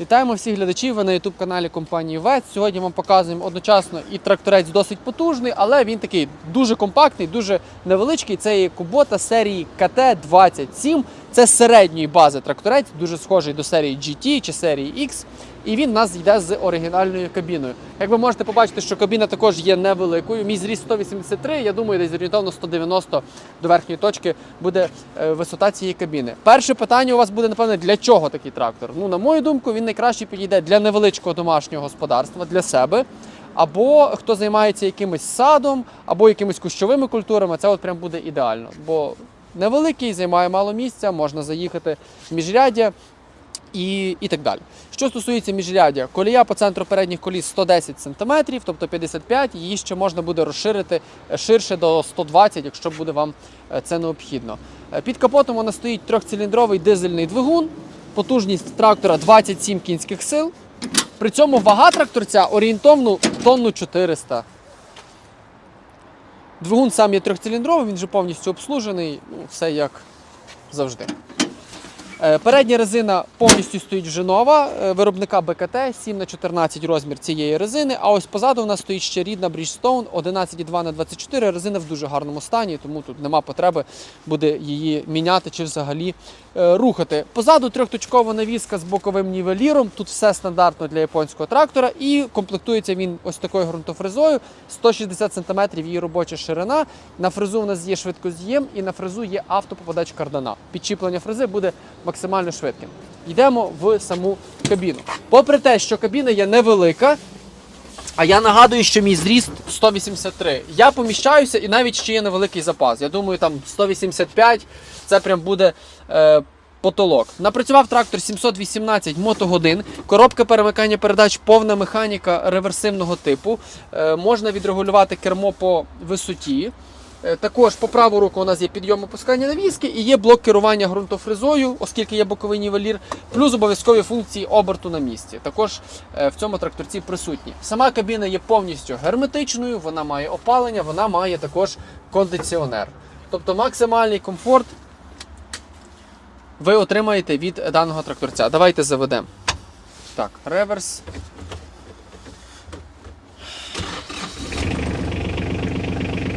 Вітаємо всіх глядачів. Ви на youtube каналі компанії ВЕЦ. Сьогодні вам показуємо одночасно і тракторець досить потужний, але він такий дуже компактний, дуже невеличкий. Це є Кубота серії КТ-27. Це середньої бази тракторець, дуже схожий до серії GT чи серії X. І він у нас йде з оригінальною кабіною. Як ви можете побачити, що кабіна також є невеликою. Мій зріст 183, я думаю, десь орієнтовно 190 до верхньої точки буде е, висота цієї кабіни. Перше питання у вас буде, напевне, для чого такий трактор? Ну, на мою думку, він найкраще підійде для невеличкого домашнього господарства, для себе. Або хто займається якимось садом, або якимись кущовими культурами, це от прям буде ідеально. Бо невеликий, займає мало місця, можна заїхати в міжряддя і, і так далі. Що стосується міжряддя, колія по центру передніх коліс 110 см, тобто 55 її ще можна буде розширити е, ширше до 120, якщо буде вам е, це необхідно. Е, Під капотом вона стоїть трьохциліндровий дизельний двигун, потужність трактора 27 кінських сил. При цьому вага тракторця орієнтовно тонну 400. Двигун сам є трьохциліндровий, він вже повністю обслужений, ну, все як завжди. Е, Передня резина повністю стоїть вже нова, е, виробника БКТ 7 на 14 розмір цієї резини. А ось позаду у нас стоїть ще рідна Bridgestone 11,2 на 24 Резина в дуже гарному стані, тому тут нема потреби буде її міняти чи взагалі е, рухати. Позаду трьохточкова навіска з боковим нівеліром. Тут все стандартно для японського трактора, і комплектується він ось такою ґрунтофрезою. 160 см її робоча ширина. На фрезу у нас є швидкоз'єм і на фрезу є автопопадач кардана. Підчіплення фрези буде максимально швидким. Йдемо в саму кабіну. Попри те, що кабіна є невелика, а я нагадую, що мій зріст 183. Я поміщаюся і навіть ще є невеликий запас. Я думаю, там 185 це прям буде. Е, Потолок. Напрацював трактор 718 мотогодин, коробка перемикання передач, повна механіка реверсивного типу. Е, можна відрегулювати кермо по висоті. Е, Також по праву руку у нас є підйом опускання навіски і є блок керування ґрунтофрезою, оскільки є боковий нівелір, плюс обов'язкові функції оберту на місці. Також е, в цьому тракторці присутні. Сама кабіна є повністю герметичною, вона має опалення, вона має також кондиціонер. Тобто максимальний комфорт ви отримаєте від даного тракторця. Давайте заведемо. Так, реверс.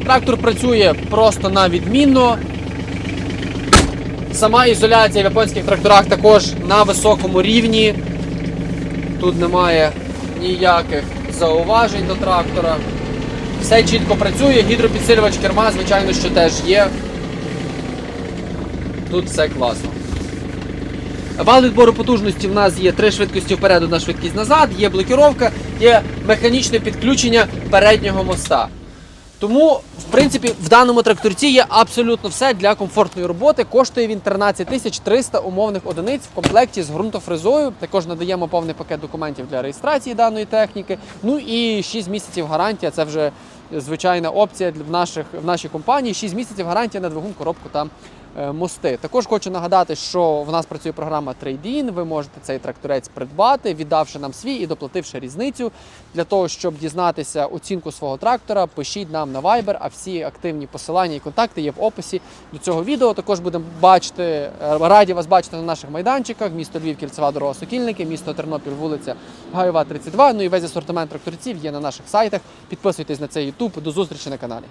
Трактор працює просто на відмінно. Сама ізоляція в японських тракторах також на високому рівні. Тут немає ніяких зауважень до трактора. Все чітко працює, гідропідсилювач керма, звичайно, що теж є. Тут все класно. Вал відбору потужності в нас є три швидкості вперед, одна швидкість назад, є блокіровка, є механічне підключення переднього моста. Тому, в принципі, в даному тракторці є абсолютно все для комфортної роботи. Коштує він 13 тисяч 300 умовних одиниць в комплекті з ґрунтофрезою. Також надаємо повний пакет документів для реєстрації даної техніки. Ну і 6 місяців гарантія. Це вже звичайна опція в, наших, в нашій компанії. 6 місяців гарантія на двигун, коробку та мости. Також хочу нагадати, що в нас працює програма Trade-in. Ви можете цей тракторець придбати, віддавши нам свій і доплативши різницю. Для того, щоб дізнатися оцінку свого трактора, пишіть нам на Viber, а всі активні посилання і контакти є в описі до цього відео. Також будемо бачити, е, раді вас бачити на наших майданчиках. Місто Львів, кільцева дорога Сокільники, місто Тернопіль, вулиця Гайова, 32. Ну і весь асортимент тракторців є на наших сайтах. Підписуйтесь на цей YouTube. До зустрічі на каналі.